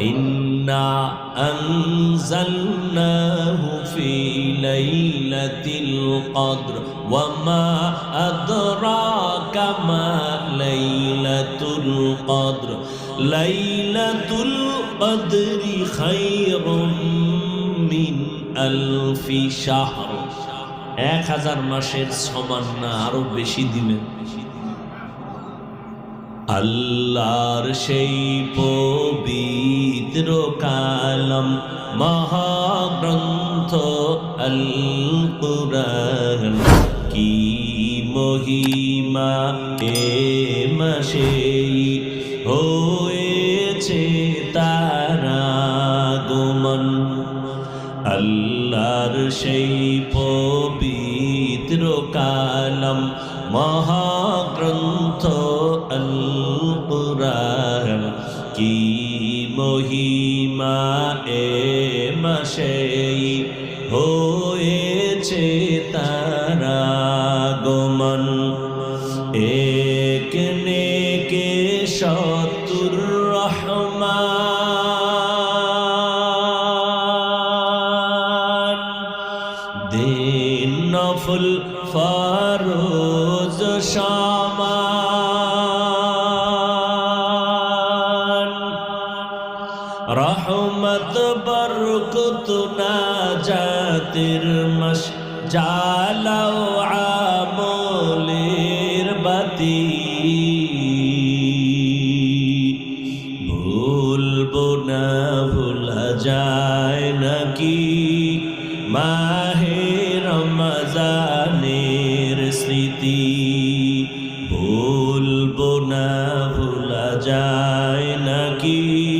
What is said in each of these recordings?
ইন্না আনজালনাহু ফি লাইলাতিল কদর ওয়া মা আদরাকা মা লাইলাতুল মিন আলফি শাহর এক হাজার মাসের সমান না, আরও বেশি দিবেন। বেশি আল্লাহর সেই পবিত্র কালাম মহাগ্রন্থ আল কুরআন কি মহিমা এ মাসে হয়েছে তারা গোমন আল্লাহর সেই পবিত্র কালাম মহাগ্রন্থ কি মহিমা এ মাসে হয়েছে তারা গমন। এক নেকে শতুর রহমান। দিন নফল ফারোজ শামান রহমত বরকত নাজাতের মশ জালাও আমলের বাতি। ভুলবো না, ভোলা যায় নাকি? মাহে রমজানের স্মৃতি। ভুলবো না, ভোলা যায় নাকি?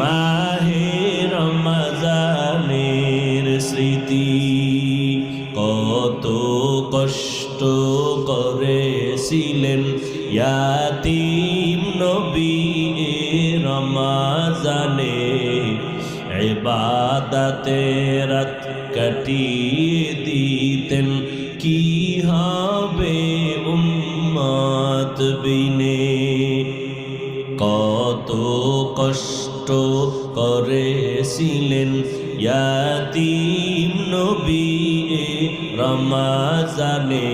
মাহে রমজানের স্মৃতি কত কষ্ট করেছিলেন ইয়াতিম নবী রমাজানে। এবাদাতে রাত কাটিয়ে দিতেন, কি হবে উম্মত বিনে? কত কষ্ট করেছিলেন নবী রমাজানে।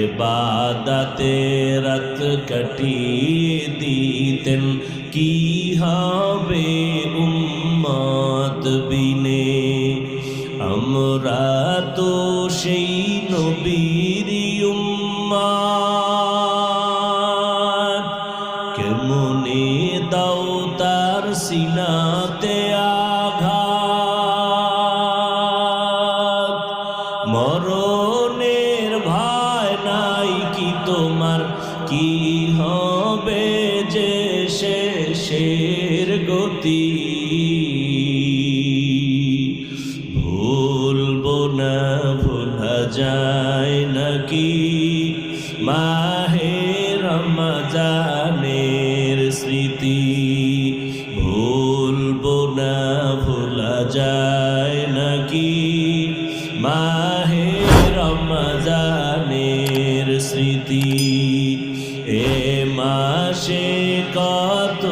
এবাদাতে রাত কাটিয়ে দিতেন, কি হবে উম্মত বিনে? আমরা তো সেই হবে যে শেষের গতি? ভুলবো না, ভোলা যায় নাকি? মাহে রমজানের স্মৃতি। ভুলবো না, ভোলা যায় নাকি? মাহে রমজানের স্মৃতি। এ মাসে কত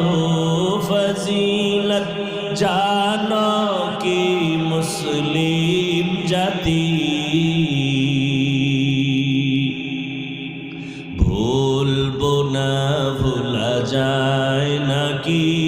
ফজিলত জানো কি মুসলিম জাতি ভুলবো না ভোলা যায় নাকি